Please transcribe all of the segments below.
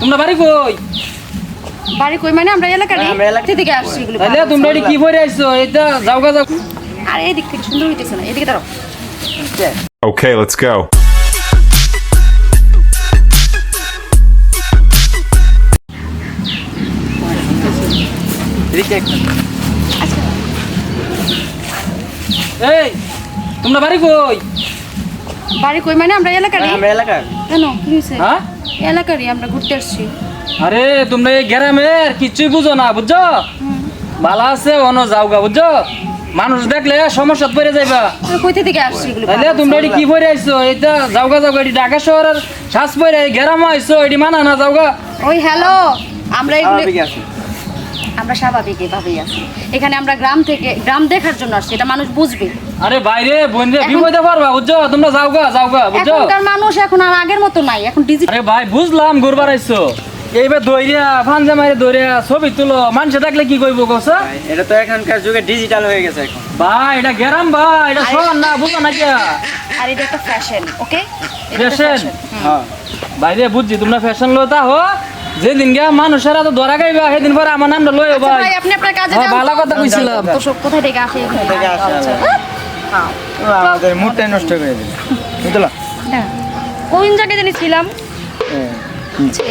তোমরা বাড়ি কই? বাড়ি কই মানে আমরা এলাকারই হ্যাঁ, আমরা এলাকার থেকে আসছি এগুলো তাহলে তোমরা এটি কি পরে আইছো? এটা যাও গা যাও। আর এদিক থেকে সুন্দর হইতেছে না এদিকে দাঁড়াও। Okay, let's go. এই তোমরা বাড়ি কই? বাড়ি কই মানে আমরা এলাকারই? আমরা এলাকার। কেন? কি হয়েছে? হ্যাঁ? এলাকারই আমরা ঘুরতে আসছি। আরে তোমরা এই গ্রামের কিছুই বুঝো না বুঝছ? ভালো আছে অন যাও গা বুঝছ? মানুষ দেখলে সমস্যা পড়ে যাইবা। আর কই থেকে আসছি এগুলো? তাহলে তোমরা এটি কি পরে আইছো? এটা যাও গা যাও গা এটি ঢাকা শহরের শ্বাস পরে গ্রাম আইছো এটি মানা না যাও গা ওই হ্যালো আমরা এগুলো আমরা স্বাভাবিক এভাবেই আছি। এখানে আমরা গ্রাম থেকে গ্রাম দেখার জন্য আসছি এটা মানুষ বুঝবে। আরে বাইরে বোন রে বিপদে পারবা বুঝছ? তোমরা যাও গা যাও গা বুঝছ? এখনকার মানুষ এখন আর আগের মতো নাই এখন ডিজিটাল আরে ভাই বুঝলাম ঘুরবার আইছো। এইবার দইরিয়া ফানজা মারে দইরিয়া ছবি তুলো মানুষে দেখলে কি কইব কস এটা তো এখনকার যুগে ডিজিটাল হয়ে গেছে এখন। ভাই এটা গেরাম ভাই এটা শহর না বুঝো না কে আর এটা একটা ফ্যাশন ওকে Fashion? হ্যাঁ। বাইরে বুঝছি তোমরা ফ্যাশন লো তা হো যেদিন গিয়া মানুষেরা তো ধরা গাইবা সেদিন পরে আমার নামটা লই আচ্ছা ভাই। ভাই আপনি আপনার কাজে হ্যাঁ, যান। ভালো কথা কইছিলাম। তো সব কোথায় থেকে আসে? থেকে আসে, আচ্ছা। হ্যাঁ। আমাদের মুডটাই নষ্ট করে দিল। বুঝলো? হ্যাঁ। কোন জায়গায় জানি ছিলাম? আচ্ছা,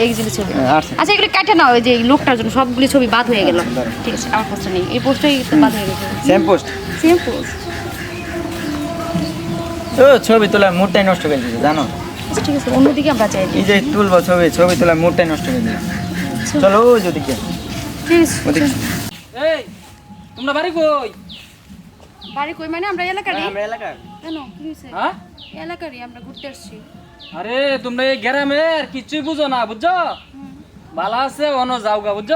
আচ্ছা এগুলো কাটে নাও ওই যে লোকটার জন্য সবগুলি ছবি বাদ হয়ে গেল। ঠিক আছে আমার পোস্টার নেই। এই পোস্টারই বাদ হয়ে গেছে। সেম পোস্ট সেম পোস্ট ও ছবি তোলার মুডটাই নষ্ট করে দিচ্ছে জানো? আচ্ছা ঠিক আছে অন্যদিকে আমরা চাই এই যে তুলবো ছবি ছবি তোলার মুডটাই নষ্ট করে দিল চলো যদি কে ঠিক আছে ওদিকে। এই তোমরা বাড়ি কই? বাড়ি কই মানে আমরা এলাকারই আমরা এলাকার কেন? কি হয়েছে? হ্যাঁ? এলাকারই আমরা ঘুরতে আসছি। আরে তোমরা এই গ্রামের কিছুই বুঝো না বুঝছ? ভালো আছে অন যাও গা বুঝছ?